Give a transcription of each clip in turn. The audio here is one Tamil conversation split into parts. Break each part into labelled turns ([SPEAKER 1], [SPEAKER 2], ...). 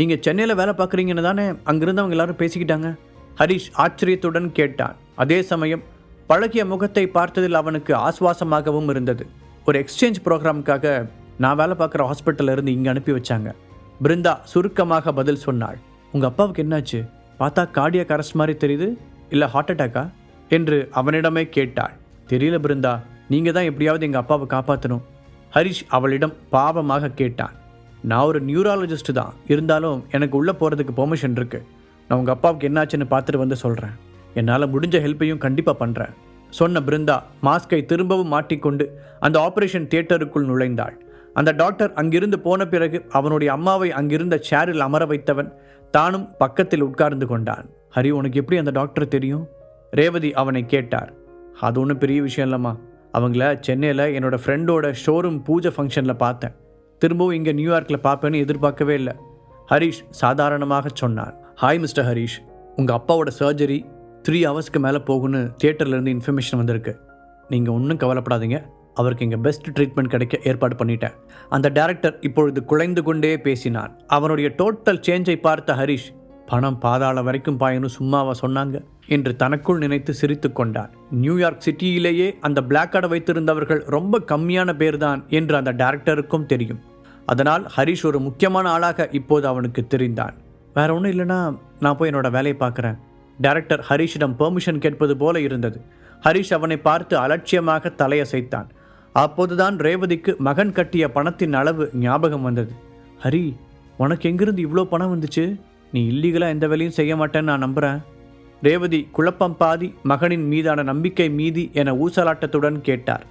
[SPEAKER 1] நீங்கள் சென்னையில் வேலை பார்க்குறீங்கன்னு தானே அங்கிருந்தவங்க எல்லாரும் பேசிக்கிட்டாங்க. ஹரிஷ் ஆச்சரியத்துடன் கேட்டான். அதே சமயம் பழகிய முகத்தை பார்த்ததில் அவனுக்கு ஆஸ்வாசமாகவும் இருந்தது. ஒரு எக்ஸ்சேஞ்ச் ப்ரோக்ராமுக்காக நான் வேலை பார்க்குற ஹாஸ்பிட்டலில் இருந்து இங்கே அனுப்பி வச்சாங்க. பிருந்தா சுருக்கமாக பதில் சொன்னாள். உங்கள் அப்பாவுக்கு என்னாச்சு? பார்த்தா கார்டியாக் கரஸ் மாதிரி தெரியுது? இல்லை ஹார்ட் அட்டாக்கா என்று அவனிடமே கேட்டாள். தெரியல பிருந்தா. நீங்கள் தான் எப்படியாவது எங்கள் அப்பாவை காப்பாற்றணும் ஹரிஷ் அவளிடம் பாவமாக கேட்டான். நான் ஒரு நியூராலஜிஸ்ட் தான். இருந்தாலும் எனக்கு உள்ளே போகிறதுக்கு பெர்மிஷன் இருக்குது நான் உங்கள் அப்பாவுக்கு என்னாச்சுன்னு பார்த்துட்டு வந்து சொல்கிறேன் என்னால் முடிஞ்ச ஹெல்ப்பையும் கண்டிப்பாக பண்ணுறேன் சொன்ன பிருந்தா மாஸ்கை திரும்பவும் மாட்டிக்கொண்டு அந்த ஆப்ரேஷன் தியேட்டருக்குள் நுழைந்தாள். அந்த டாக்டர் அங்கிருந்து போன பிறகு அவனுடைய அம்மாவை அங்கிருந்த சேரில் அமர வைத்தவன் தானும் பக்கத்தில் உட்கார்ந்து கொண்டான். ஹரி உனக்கு எப்படி அந்த டாக்டர் தெரியும்? ரேவதி அவனை கேட்டார். அது ஒன்றும் பெரிய விஷயம் இல்லைம்மா. அவங்கள சென்னையில் என்னோடய ஃப்ரெண்டோட ஷோரூம் பூஜை ஃபங்க்ஷனில் பார்த்தேன். திரும்பவும் இங்கே நியூயார்க்கில் பார்ப்பேன்னு எதிர்பார்க்கவே இல்லை. ஹரிஷ் சாதாரணமாக சொன்னார். Hi mister Harish. உங்கள் அப்பாவோட சர்ஜரி த்ரீ ஹவர்ஸ்க்கு மேலே போகும்னு தியேட்டர்லேருந்து இன்ஃபர்மேஷன் வந்திருக்கு. நீங்கள் ஒன்றும் கவலைப்படாதீங்க. அவருக்கு இங்கே பெஸ்ட் ட்ரீட்மெண்ட் கிடைக்க ஏற்பாடு பண்ணிட்டேன். அந்த டேரக்டர் இப்பொழுது குலைந்து கொண்டே பேசினான் அவனுடைய டோட்டல் சேஞ்சை பார்த்த ஹரிஷ் பணம் பாதாள வரைக்கும் பாயணும் சும்மாவா சொன்னாங்க? என்று தனக்குள் நினைத்து சிரித்து கொண்டார். நியூயார்க் சிட்டியிலேயே அந்த பிளாக் கார்டை வைத்திருந்தவர்கள் ரொம்ப கம்மியான பேர்தான் என்று அந்த டேரக்டருக்கும் தெரியும். அதனால் ஹரிஷ் ஒரு முக்கியமான ஆளாக இப்போது அவனுக்கு தெரிந்தான். வேற ஒன்றும் இல்லைன்னா நான் போய் என்னோட வேலையை பார்க்குறேன். டைரக்டர் ஹரிஷிடம் பெர்மிஷன் கேட்பது போல இருந்தது. ஹரிஷ் அவனை பார்த்து அலட்சியமாக தலையசைத்தான். அப்போதுதான் ரேவதிக்கு மகன் கட்டிய பணத்தின் அளவு ஞாபகம் வந்தது. ஹரி உனக்கு எங்கிருந்து இவ்வளோ பணம் வந்துச்சு? நீ இல்லீகலாக எந்த வேலையும் செய்ய மாட்டேன்னு நான் நம்புகிறேன் ரேவதி குழப்பம் பாதி மகனின் மீதான நம்பிக்கை மீதி என ஊசலாட்டத்துடன் கேட்டார்.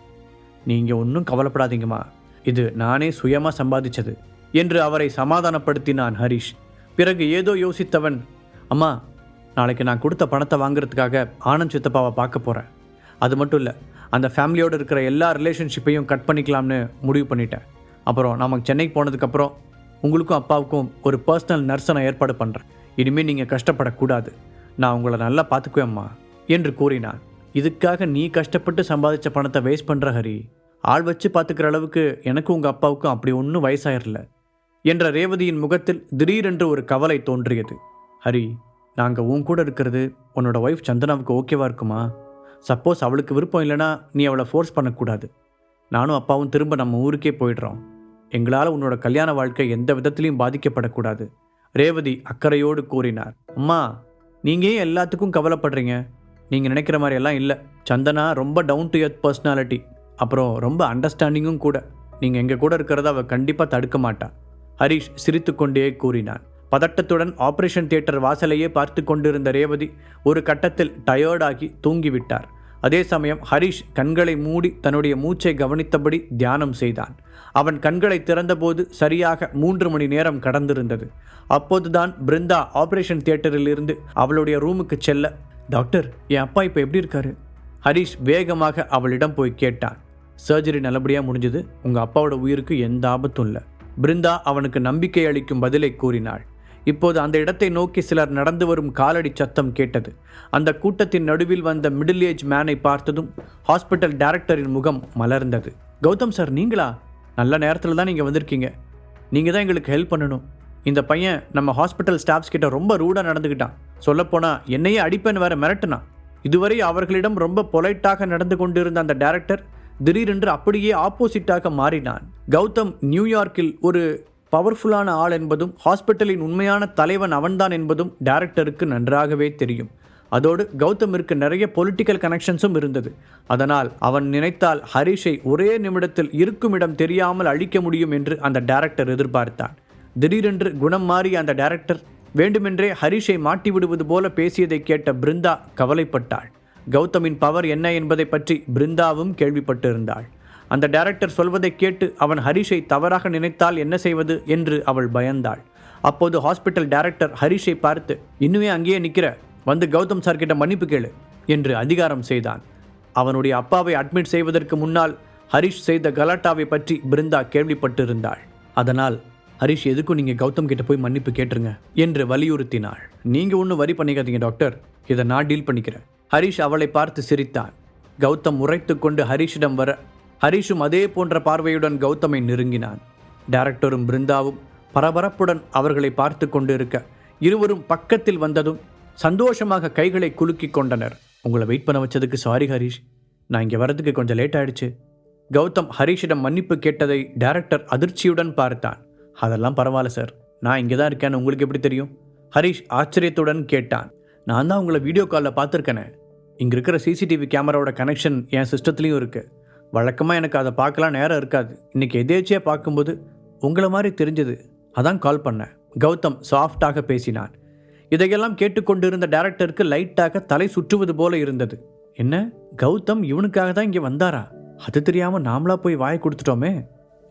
[SPEAKER 1] நீங்கள் ஒன்றும் கவலைப்படாதீங்கம்மா. இது நானே சுயமாக சம்பாதிச்சது என்று அவரை சமாதானப்படுத்தினான் ஹரிஷ். பிறகு ஏதோ யோசித்தவன் அம்மா நாளைக்கு நான் கொடுத்த பணத்தை வாங்குறதுக்காக ஆனந்த் சித்தப்பாவை பார்க்க போகிறேன் அது மட்டும் இல்லை அந்த ஃபேமிலியோடு இருக்கிற எல்லா ரிலேஷன்ஷிப்பையும் கட் பண்ணிக்கலாம்னு முடிவு பண்ணிட்டேன். அப்புறம் நமக்கு சென்னைக்கு போனதுக்கப்புறம் உங்களுக்கும் அப்பாவுக்கும் ஒரு பர்சனல் நர்ஸை நான் ஏற்பாடு பண்ணுறேன் இனிமேல் நீங்கள் கஷ்டப்படக்கூடாது. நான் உங்களை நல்லா பார்த்துக்குவேம்மா என்று கூறினான். இதுக்காக நீ கஷ்டப்பட்டு சம்பாதிச்ச பணத்தை வேஸ்ட் பண்ணுற ஹரி. ஆள் வச்சு பார்த்துக்கிற அளவுக்கு எனக்கும் உங்கள் அப்பாவுக்கும் அப்படி ஒன்றும் வயசாயிரல. என்ற ரேவதியின் முகத்தில் திடீரென்று ஒரு கவலை தோன்றியது. ஹரி நாங்கள் உன் கூட இருக்கிறது உன்னோட ஒய்ஃப் சந்தனாவுக்கு ஓகேவா இருக்குமா? சப்போஸ் அவளுக்கு விருப்பம் இல்லைன்னா நீ அவளை ஃபோர்ஸ் பண்ணக்கூடாது. நானும் அப்பாவும் திரும்ப நம்ம ஊருக்கே போயிடுறோம். எங்களால் உன்னோட கல்யாண வாழ்க்கை எந்த விதத்திலையும் பாதிக்கப்படக்கூடாது. ரேவதி அக்கறையோடு கூறினார். அம்மா நீங்கள் ஏன் எல்லாத்துக்கும் கவலைப்படுறீங்க? நீங்கள் நினைக்கிற மாதிரி எல்லாம் இல்லை. சந்தனா ரொம்ப டவுன் டு எர்த் பர்சனாலிட்டி அப்புறம் ரொம்ப அண்டர்ஸ்டாண்டிங்கும் கூட. நீங்கள் எங்கள் கூட இருக்கிறத அவள் கண்டிப்பாக தடுக்க மாட்டா. ஹரிஷ் சிரித்துக்கொண்டே கூறினான். பதட்டத்துடன் ஆபரேஷன் தியேட்டர் வாசலையே பார்த்து கொண்டிருந்த ரேவதி ஒரு கட்டத்தில் டயர்டாகி தூங்கிவிட்டார். அதே சமயம் ஹரிஷ் கண்களை மூடி தன்னுடைய மூச்சை கவனித்தபடி தியானம் செய்தான். அவன் கண்களை திறந்தபோது சரியாக மூன்று மணி நேரம் கடந்திருந்தது. அப்போதுதான் பிருந்தா ஆபரேஷன் தியேட்டரில் இருந்து அவளுடைய ரூமுக்கு செல்ல டாக்டர் என் அப்பா இப்போ எப்படி இருக்காரு? ஹரிஷ் வேகமாக அவளிடம் போய் கேட்டான். சர்ஜரி நல்லபடியாக முடிஞ்சது. உங்கள் அப்பாவோட உயிருக்கு எந்த ஆபத்தும் இல்லை. பிருந்தா அவனுக்கு நம்பிக்கை அளிக்கும் பதிலை கூறினாள். இப்போது அந்த இடத்தை நோக்கி சிலர் நடந்து வரும் காலடி சத்தம் கேட்டது. அந்த கூட்டத்தின் நடுவில் வந்த மிடில் ஏஜ் மேனை பார்த்ததும் ஹாஸ்பிட்டல் டைரக்டரின் முகம் மலர்ந்தது. கௌதம் சார் நீங்களா? நல்ல நேரத்தில் தான் நீங்கள் வந்திருக்கீங்க. நீங்கள் தான் எங்களுக்கு ஹெல்ப் பண்ணணும். இந்த பையன் நம்ம ஹாஸ்பிட்டல் ஸ்டாஃப்ஸ் கிட்ட ரொம்ப ரூடாக நடந்துக்கிட்டான் சொல்லப்போனால் என்னையே அடிப்பேன்னு வேற மிரட்டினான். இதுவரை அவர்களிடம் ரொம்ப பொலைட்டாக நடந்து கொண்டிருந்த அந்த டேரக்டர் திடீரென்று அப்படியே ஆப்போசிட்டாக மாறினான். கௌதம் நியூயார்க்கில் ஒரு பவர்ஃபுல்லான ஆள் என்பதும் ஹாஸ்பிட்டலின் உண்மையான தலைவன் அவன்தான் என்பதும் டைரக்டருக்கு நன்றாகவே தெரியும். அதோடு கௌதமிற்கு நிறைய பொலிட்டிக்கல் கனெக்ஷன்ஸும் இருந்தது. அதனால் அவன் நினைத்தால் ஹரிஷை ஒரே நிமிடத்தில் இருக்கும் இடம் தெரியாமல் அழிக்க முடியும் என்று அந்த டைரக்டர் எதிர்பார்த்தான். திடீரென்று குணம் மாறிய அந்த டைரக்டர் வேண்டுமென்றே ஹரிஷை மாட்டி விடுவது போல பேசியதை கேட்ட பிருந்தா கவலைப்பட்டாள். கௌதமின் பவர் என்ன என்பதை பற்றி பிருந்தாவும் கேள்விப்பட்டிருந்தாள். அந்த டைரக்டர் சொல்வதை கேட்டு அவன் ஹரிஷை தவறாக நினைத்தால் என்ன செய்வது என்று அவள் பயந்தாள். அப்போது ஹாஸ்பிட்டல் டைரக்டர் ஹரிஷை பார்த்து இன்னுமே அங்கேயே நிற்கிற வந்து கௌதம் சார் கிட்ட மன்னிப்பு கேளு என்று அதிகாரம் செய்தான். அவனுடைய அப்பாவை அட்மிட் செய்வதற்கு முன்னால் ஹரிஷ் செய்த கலாட்டாவை பற்றி பிருந்தா கேள்விப்பட்டிருந்தாள். அதனால் ஹரிஷ் எதுக்கும் நீங்கள் கௌதம் கிட்ட போய் மன்னிப்பு கேட்டுருங்க என்று வலியுறுத்தினாள். நீங்கள் ஒன்றும் வரி பண்ணிக்காதீங்க டாக்டர். இதை நான் டீல் பண்ணிக்கிறேன். ஹரிஷ் அவளை பார்த்து சிரித்தான். கௌதம் உரைத்து கொண்டு ஹரிஷிடம் வர ஹரிஷும் அதே போன்ற பார்வையுடன் கௌதமை நெருங்கினான். டைரக்டரும் பிருந்தாவும் பரபரப்புடன் அவர்களை பார்த்து கொண்டிருக்க இருவரும் பக்கத்தில் வந்ததும் சந்தோஷமாக கைகளை குலுக்கி கொண்டனர். உங்களை வெயிட் பண்ண வச்சதுக்கு சாரி ஹரிஷ். நான் இங்கே வரதுக்கு கொஞ்சம் லேட் ஆயிடுச்சு. கௌதம் ஹரிஷிடம் மன்னிப்பு கேட்டதை டைரக்டர் அதிர்ச்சியுடன் பார்த்தான். அதெல்லாம் பரவாயில்ல சார். நான் இங்கே தான் இருக்கேன்னு உங்களுக்கு எப்படி தெரியும்? ஹரிஷ் ஆச்சரியத்துடன் கேட்டான். நான் தான் உங்களை வீடியோ காலில் பார்த்துருக்கேனே. இங்கே இருக்கிற சிசிடிவி கேமராவோட கனெக்ஷன் என் சிஸ்டத்துலேயும் இருக்குது வழக்கமாக எனக்கு அதை பார்க்கலாம் நேரம் இருக்காது. இன்னைக்கு எதேச்சியாக பார்க்கும்போது உங்களை மாதிரி தெரிஞ்சது. அதான் கால் பண்ணேன். கௌதம் சாஃப்டாக பேசினான். இதையெல்லாம் கேட்டுக்கொண்டிருந்த டேரக்டருக்கு லைட்டாக தலை சுற்றுவது போல இருந்தது. என்ன? கௌதம் இவனுக்காக தான் இங்கே வந்தாரா? அது தெரியாமல் நாமளா போய் வாய கொடுத்துட்டோமே.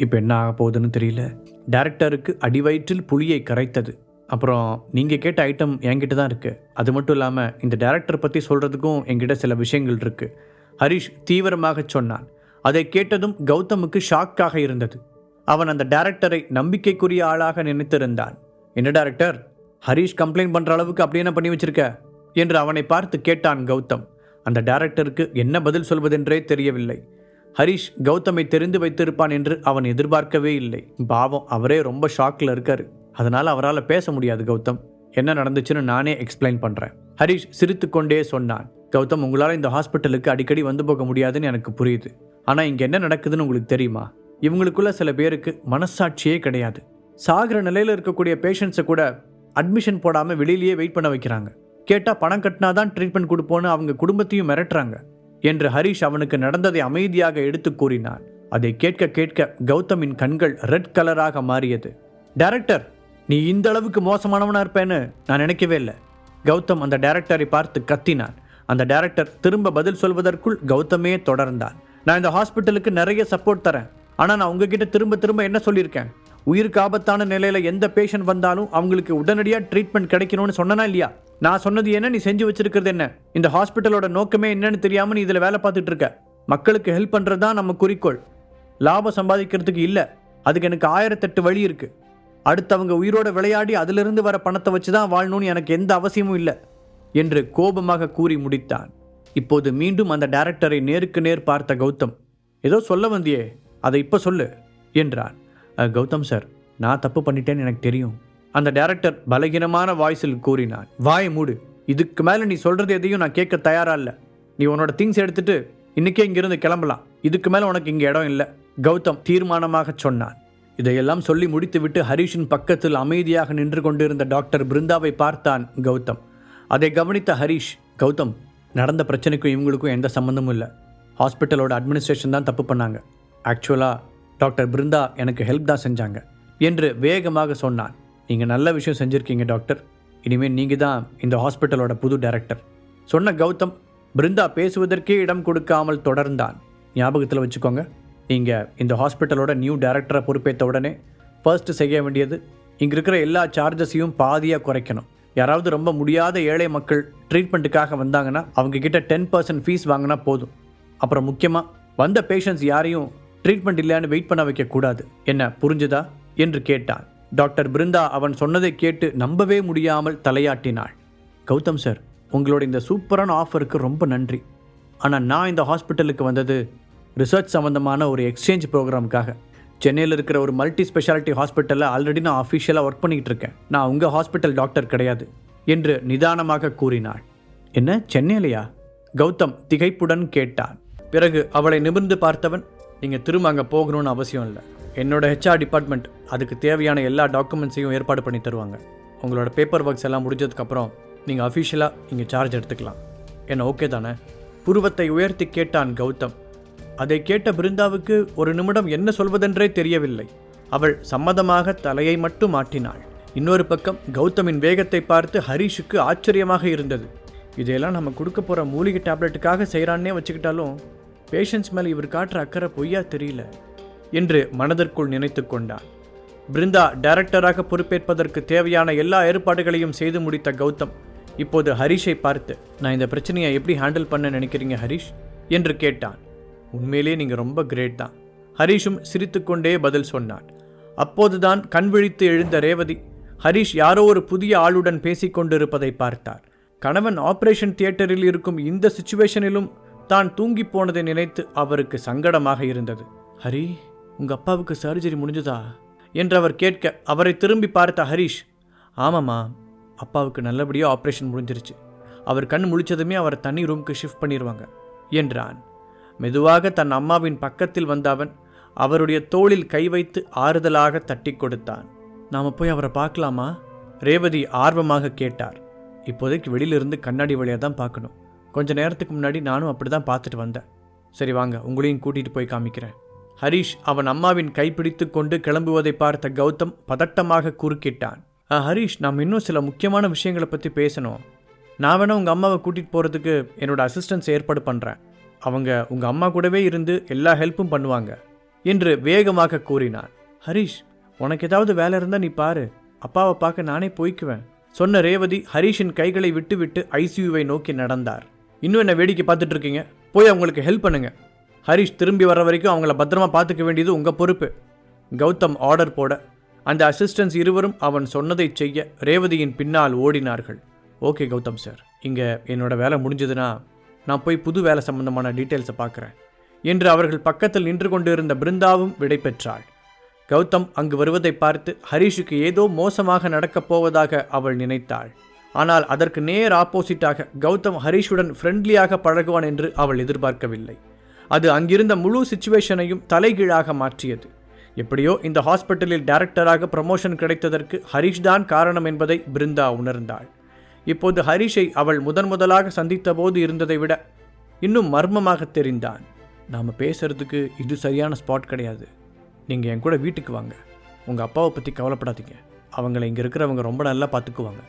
[SPEAKER 1] இப்போ என்ன ஆக போகுதுன்னு தெரியல. டேரக்டருக்கு அடிவயிற்றில் புளியை கரைத்தது. அப்புறம் நீங்கள் கேட்ட ஐட்டம் என்கிட்ட தான் இருக்குது அது மட்டும் இல்லாமல் இந்த டேரக்டர் பற்றி சொல்கிறதுக்கும் என்கிட்ட சில விஷயங்கள் இருக்குது ஹரிஷ் தீவிரமாக சொன்னான். அதை கேட்டதும் கௌதமுக்கு ஷாக்காக இருந்தது. அவன் அந்த டேரக்டரை நம்பிக்கைக்குரிய ஆளாக நினைத்திருந்தான். என்ன டேரக்டர் ஹரிஷ் கம்ப்ளைண்ட் பண்ணுற அளவுக்கு அப்படி என்ன பண்ணி வச்சிருக்க? என்று அவனை பார்த்து கேட்டான் கௌதம். அந்த டேரக்டருக்கு என்ன பதில் சொல்வதென்றே தெரியவில்லை. ஹரிஷ் கௌதமை தெரிந்து வைத்திருப்பான் என்று அவன் எதிர்பார்க்கவே இல்லை. பாவம் அவரே ரொம்ப ஷாக்கில் இருக்காரு. அதனால் அவரால் பேச முடியாது கௌதம். என்ன நடந்துச்சுன்னு நானே எக்ஸ்பிளைன் பண்ணுறேன் ஹரிஷ் சிரித்துக்கொண்டே சொன்னான் கௌதம் உங்களால் இந்த ஹாஸ்பிட்டலுக்கு அடிக்கடி வந்து போக முடியாதுன்னு எனக்கு புரியுது. ஆனால் இங்கே என்ன நடக்குதுன்னு உங்களுக்கு தெரியுமா? இவங்களுக்குள்ள சில பேருக்கு மனசாட்சியே கிடையாது. சாகிற நிலையில் இருக்கக்கூடிய பேஷண்ட்ஸை கூட அட்மிஷன் போடாமல் வெளியிலேயே வெயிட் பண்ண வைக்கிறாங்க. கேட்டால் பணம் கட்டினா தான் ட்ரீட்மெண்ட் கொடுப்போன்னு அவங்க குடும்பத்தையும் மிரட்டுறாங்க. என்று ஹரிஷ் அவனுக்கு நடந்ததை அமைதியாக எடுத்து கூறினான். அதை கேட்க கேட்க கௌதமின் கண்கள் ரெட் கலராக மாறியது. டைரக்டர் நீ இந்த அளவுக்கு மோசமானவனாக இருப்பேன்னு நான் நினைக்கவே இல்லை. கௌதம் அந்த டைரக்டரை பார்த்து கத்தினான். அந்த டைரக்டர் திரும்ப பதில் சொல்வதற்குள் கௌதமே தொடர்ந்தான். நான் இந்த ஹாஸ்பிட்டலுக்கு நிறைய சப்போர்ட் தரேன். ஆனால் நான் உங்ககிட்ட திரும்ப திரும்ப என்ன சொல்லியிருக்கேன்? உயிருக்கு ஆபத்தான நிலையில் எந்த பேஷண்ட் வந்தாலும் அவங்களுக்கு உடனடியாக ட்ரீட்மெண்ட் கிடைக்கணும்னு சொன்னனா இல்லையா? நான் சொன்னது என்ன? நீ செஞ்சு வச்சிருக்கிறது என்ன? இந்த ஹாஸ்பிட்டலோட நோக்கமே என்னன்னு தெரியாமல் நீ இதில் வேலை பார்த்துட்டு இருக்க. மக்களுக்கு ஹெல்ப் பண்ணுறது தான் நம்ம குறிக்கோள். லாபம் சம்பாதிக்கிறதுக்கு இல்லை. அதுக்கு எனக்கு ஆயிரத்தெட்டு வழி இருக்குது அடுத்தவங்க உயிரோட விளையாடி அதிலிருந்து வர பணத்தை வச்சு தான் வாழணும்னு எனக்கு எந்த அவசியமும் இல்லை என்று கோபமாக கூறி முடித்தான். இப்போது மீண்டும் அந்த டைரக்டரை நேருக்கு நேர் பார்த்த கௌதம் ஏதோ சொல்ல வந்தியே அதை இப்போ சொல்லு என்றான். கௌதம் சார் நான் தப்பு பண்ணிட்டேன்னு எனக்கு தெரியும் அந்த டைரக்டர் பலகீனமான வாய்ஸில் கூறினான். வாய் மூடு இதுக்கு மேலே நீ சொல்கிறது எதையும் நான் கேட்க தயாரா இல்லை. நீ உன்னோட திங்ஸ் எடுத்துட்டு இன்னைக்கே இங்கிருந்து கிளம்பலாம். இதுக்கு மேலே உனக்கு இங்கே இடம் இல்லை கௌதம் தீர்மானமாக சொன்னான். இதையெல்லாம் சொல்லி முடித்துவிட்டு ஹரிஷின் பக்கத்தில் அமைதியாக நின்று கொண்டிருந்த டாக்டர் பிருந்தாவை பார்த்தான் கௌதம். அதை கவனித்த ஹரிஷ் கௌதம் நடந்த பிரச்சனைக்கும் இவங்களுக்கும் எந்த சம்மந்தமும் இல்லை. ஹாஸ்பிட்டலோட அட்மினிஸ்ட்ரேஷன் தான் தப்பு பண்ணாங்க. ஆக்சுவலாக டாக்டர் பிருந்தா எனக்கு ஹெல்ப் தான் செஞ்சாங்க என்று வேகமாக சொன்னான். நீங்கள் நல்ல விஷயம் செஞ்சுருக்கீங்க டாக்டர். இனிமேல் நீங்கள் தான் இந்த ஹாஸ்பிட்டலோட புது டைரக்டர். சொன்ன கௌதம் பிருந்தா பேசுவதற்கே இடம் கொடுக்காமல் தொடர்ந்தான். ஞாபகத்தில் வச்சுக்கோங்க. நீங்கள் இந்த ஹாஸ்பிட்டலோட நியூ டைரக்டரை பொறுப்பேற்ற உடனே ஃபர்ஸ்ட் செய்ய வேண்டியது இங்கே இருக்கிற எல்லா சார்ஜஸையும் பாதியாக குறைக்கணும். யாராவது ரொம்ப முடியாத ஏழை மக்கள் ட்ரீட்மெண்ட்டுக்காக வந்தாங்கன்னா அவங்கக்கிட்ட டென் பர்சன்ட் ஃபீஸ் வாங்கினா போதும். அப்புறம் முக்கியமாக வந்த பேஷண்ட்ஸ் யாரையும் ட்ரீட்மெண்ட் இல்லைன்னு வெயிட் பண்ண வைக்கக்கூடாது. என்ன புரிஞ்சுதா? என்று கேட்டான் டாக்டர் பிருந்தா அவன் சொன்னதை கேட்டு நம்பவே முடியாமல் தலையாட்டினாள். கௌதம் சார் உங்களோட இந்த சூப்பரான ஆஃபருக்கு ரொம்ப நன்றி. ஆனால் நான் இந்த ஹாஸ்பிட்டலுக்கு வந்தது ரிசர்ச் சம்மந்தமான ஒரு எக்ஸ்சேஞ்ச் ப்ரோக்ராமுக்காக சென்னையில் இருக்கிற ஒரு மல்டி ஸ்பெஷாலிட்டி ஹாஸ்பிட்டலில் ஆல்ரெடி நான் அஃபிஷியலாக ஒர்க் பண்ணிகிட்டு இருக்கேன் நான் உங்கள் ஹாஸ்பிட்டல் டாக்டர் கிடையாது என்று நிதானமாக கூறினாள். என்ன சென்னையிலையா? கௌதம் திகைப்புடன் கேட்டான். பிறகு அவளை நிமிர்ந்து பார்த்தவன் நீங்கள் திரும்ப அங்கே போகணும்னு அவசியம் இல்லை. என்னோட ஹெச்ஆர் டிபார்ட்மெண்ட் அதுக்கு தேவையான எல்லா டாக்குமெண்ட்ஸையும் ஏற்பாடு பண்ணி தருவாங்க. உங்களோட பேப்பர் ஒர்க்ஸ் எல்லாம் முடிஞ்சதுக்கப்புறம் நீங்கள் அஃபிஷியலாக இங்கே சார்ஜ் எடுத்துக்கலாம். என்ன ஓகே தானே? புருவத்தை உயர்த்தி கேட்டான் கௌதம். அதை கேட்ட பிருந்தாவுக்கு ஒரு நிமிடம் என்ன சொல்வதென்றே தெரியவில்லை. அவள் சம்மதமாக தலையை மட்டும் ஆட்டினாள். இன்னொரு பக்கம் கௌதமின் வேகத்தை பார்த்து ஹரிஷுக்கு ஆச்சரியமாக இருந்தது. இதையெல்லாம் நம்ம கொடுக்க போகிற மூலிகை டேப்லெட்டுக்காக செய்கிறான்னே வச்சுக்கிட்டாலும் பேஷண்ட்ஸ் மேலே இவர் காட்டுற அக்கறை பொய்யா தெரியல என்று மனதிற்குள் நினைத்து கொண்டான் பிருந்தா டைரக்டராக பொறுப்பேற்பதற்கு தேவையான எல்லா ஏற்பாடுகளையும் செய்து முடித்த கௌதம் இப்போது ஹரிஷை பார்த்து நான் இந்த பிரச்சனையை எப்படி ஹேண்டில் பண்ண நினைக்கிறீங்க ஹரிஷ்? என்று கேட்டான். உண்மையிலே நீங்கள் ரொம்ப கிரேட் தான். ஹரிஷும் சிரித்துக்கொண்டே பதில் சொன்னான். அப்போதுதான் கண் விழித்து எழுந்த ரேவதி ஹரிஷ் யாரோ ஒரு புதிய ஆளுடன் பேசிக்கொண்டிருப்பதை பார்த்தார். கணவன் ஆபரேஷன் தியேட்டரில் இருக்கும் இந்த சுச்சுவேஷனிலும் தான் தூங்கி போனதை நினைத்து அவருக்கு சங்கடமாக இருந்தது. ஹரி உங்கள் அப்பாவுக்கு சர்ஜரி முடிஞ்சதா? என்று அவர் கேட்க அவரை திரும்பி பார்த்த ஹரிஷ் ஆமாம்மா அப்பாவுக்கு நல்லபடியாக ஆப்ரேஷன் முடிஞ்சிருச்சு. அவர் கண் முழிச்சதுமே அவரை தனி ரூமுக்கு ஷிஃப்ட் பண்ணிடுவாங்க என்றான். மெதுவாக தன் அம்மாவின் பக்கத்தில் வந்த அவன் அவருடைய தோளில் கை வைத்து ஆறுதலாக தட்டி கொடுத்தான். நாம் போய் அவரை பார்க்கலாமா? ரேவதி ஆர்வமாக கேட்டார். இப்போதைக்கு வெளியிலிருந்து கண்ணாடி வழியாக தான் பார்க்கணும். கொஞ்ச நேரத்துக்கு முன்னாடி நானும் அப்படி தான் பார்த்துட்டு வந்தேன். சரி வாங்க உங்களையும் கூட்டிகிட்டு போய் காமிக்கிறேன். ஹரிஷ் அவன் அம்மாவின் கைப்பிடித்து கொண்டு கிளம்புவதை பார்த்த கௌதம் பதட்டமாக குறுக்கிட்டான். ஹரீஷ் ஹரிஷ் நாம் இன்னும் சில முக்கியமான விஷயங்களை பற்றி பேசணும். நான் வேணா உங்கள் அம்மாவை கூட்டிகிட்டு போகிறதுக்கு என்னோடய அசிஸ்டன்ஸ் ஏற்பாடு பண்ணுறேன் அவங்க உங்கள் அம்மா கூடவே இருந்து எல்லா ஹெல்ப்பும் பண்ணுவாங்க என்று வேகமாக கூறினான். ஹரிஷ் உனக்கு ஏதாவது வேலை இருந்தால் நீ பாரு. அப்பாவை பார்க்க நானே போய்க்குவேன். சொன்ன ரேவதி ஹரிஷின் கைகளை விட்டுவிட்டு ஐசியூவை நோக்கி நடந்தார். இன்னும் என்ன வேடிக்கை பார்த்துட்டு இருக்கீங்க? போய் அவங்களுக்கு ஹெல்ப் பண்ணுங்க. ஹரிஷ் திரும்பி வர வரைக்கும் அவங்கள பத்திரமா பார்த்துக்க வேண்டியது உங்கள் பொறுப்பு. கௌதம் ஆர்டர் போட அந்த அசிஸ்டன்ஸ் இருவரும் அவன் சொன்னதை செய்ய ரேவதியின் பின்னால் ஓடினார்கள். ஓகே கௌதம் சார் இங்கே என்னோட வேலை முடிஞ்சதுன்னா நான் போய் புது வேலை சம்பந்தமான டீட்டெயில்ஸை பார்க்குறேன். என்று அவர்கள் பக்கத்தில் நின்று கொண்டிருந்த பிருந்தாவும் விடை பெற்றாள். கௌதம் அங்கு வருவதை பார்த்து ஹரிஷுக்கு ஏதோ மோசமாக நடக்கப் போவதாக அவள் நினைத்தாள். ஆனால் அதற்கு நேர் ஆப்போசிட்டாக கௌதம் ஹரீஷுடன் ஃப்ரெண்ட்லியாக பழகுவான் என்று அவள் எதிர்பார்க்கவில்லை. அது அங்கிருந்த முழு சுச்சுவேஷனையும் தலைகீழாக மாற்றியது. எப்படியோ இந்த ஹாஸ்பிட்டலில் டைரக்டராக ப்ரமோஷன் கிடைத்ததற்கு ஹரிஷ் தான் காரணம் என்பதை பிருந்தா உணர்ந்தாள். இப்போது ஹரிஷை அவள் முதன் முதலாக சந்தித்த போது இருந்ததை விட இன்னும் மர்மமாக தெரிந்தான். நாம் பேசுறதுக்கு இது சரியான ஸ்பாட் கிடையாது. நீங்கள் என் கூட வீட்டுக்கு வாங்க. உங்கள் அப்பாவை பற்றி கவலைப்படாதீங்க. அவங்கள இங்கே இருக்கிறவங்க ரொம்ப நல்லா பார்த்துக்குவாங்க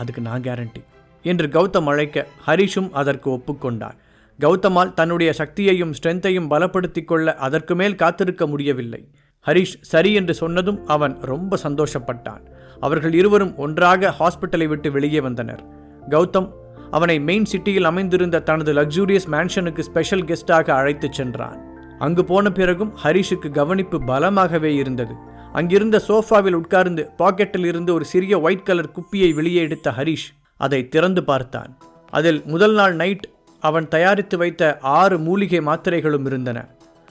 [SPEAKER 1] அதுக்கு நான் கேரண்டி என்று கௌதம் அழைக்க ஹரிஷும் அதற்கு ஒப்புக்கொண்டான். கௌதமால் தன்னுடைய சக்தியையும் ஸ்ட்ரென்த்தையும் பலப்படுத்தி கொள்ள அதற்கு மேல் காத்திருக்க முடியவில்லை. ஹரிஷ் சரி என்று சொன்னதும் அவன் ரொம்ப சந்தோஷப்பட்டான். அவர்கள் இருவரும் ஒன்றாக ஹாஸ்பிட்டலை விட்டு வெளியே வந்தனர். கௌதம் அவனை மெயின் சிட்டியில் அமைந்திருந்த தனது லக்ஸூரியஸ் மேன்ஷனுக்கு ஸ்பெஷல் கெஸ்டாக அழைத்துச் சென்றான். அங்கு போன பிறகும் ஹரிஷுக்கு கவனிப்பு பலமாகவே இருந்தது. அங்கிருந்த சோஃபாவில் உட்கார்ந்து பாக்கெட்டில் இருந்து ஒரு சிறிய ஒயிட் கலர் குப்பியை வெளியே எடுத்த ஹரிஷ் அதை திறந்து பார்த்தான். அதில் முதல் நாள் நைட் அவன் தயாரித்து வைத்த ஆறு மூலிகை மாத்திரைகளும் இருந்தன.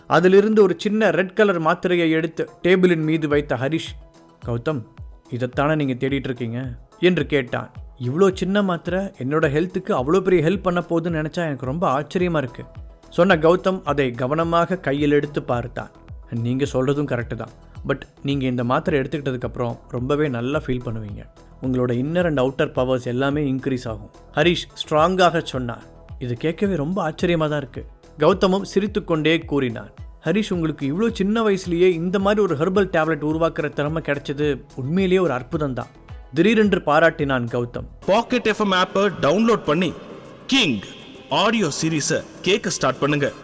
[SPEAKER 1] அதிலிருந்து ஒரு சின்ன ரெட் கலர் மாத்திரையை எடுத்து டேபிளின் மீது வைத்த ஹரிஷ் கௌதம் இதைத்தானே நீங்கள் தேடிட்டு இருக்கீங்க என்று கேட்டான். இவ்வளோ சின்ன மாத்திரை என்னோட ஹெல்த்துக்கு அவ்வளோ பெரிய ஹெல்ப் பண்ண போகுதுன்னு நினச்சா எனக்கு ரொம்ப ஆச்சரியமாக இருக்கு. சொன்ன கௌதம் அதை கவனமாக கையில் எடுத்து பார்த்தான். நீங்கள் சொல்கிறதும் கரெக்டு தான். பட் நீங்கள் இந்த மாத்திரை எடுத்துக்கிட்டதுக்கப்புறம் ரொம்பவே நல்லா ஃபீல் பண்ணுவீங்க. உங்களோட இன்னர் அண்ட் அவுட்டர் பவர்ஸ் எல்லாமே இன்க்ரீஸ் ஆகும். ஹரிஷ் ஸ்ட்ராங்காக சொன்னான். இது கேட்கவே ரொம்ப ஆச்சரியமாக தான் இருக்குது கௌதமும் சிரித்துக்கொண்டே கூறினான். ஹரிஷ் உங்களுக்கு இவ்வளோ சின்ன வயசுலேயே இந்த மாதிரி ஒரு ஹெர்பல் டேப்லெட் உருவாக்குற திறமை கிடைச்சது. உண்மையிலேயே ஒரு அற்புதம் தான் திடீரென்று பாராட்டினான் கௌதம்.
[SPEAKER 2] பாக்கெட் எஃப்எம் ஆப்பை டவுன்லோட் பண்ணி கிங் ஆடியோ சீரீஸை கேட்க ஸ்டார்ட் பண்ணுங்கள்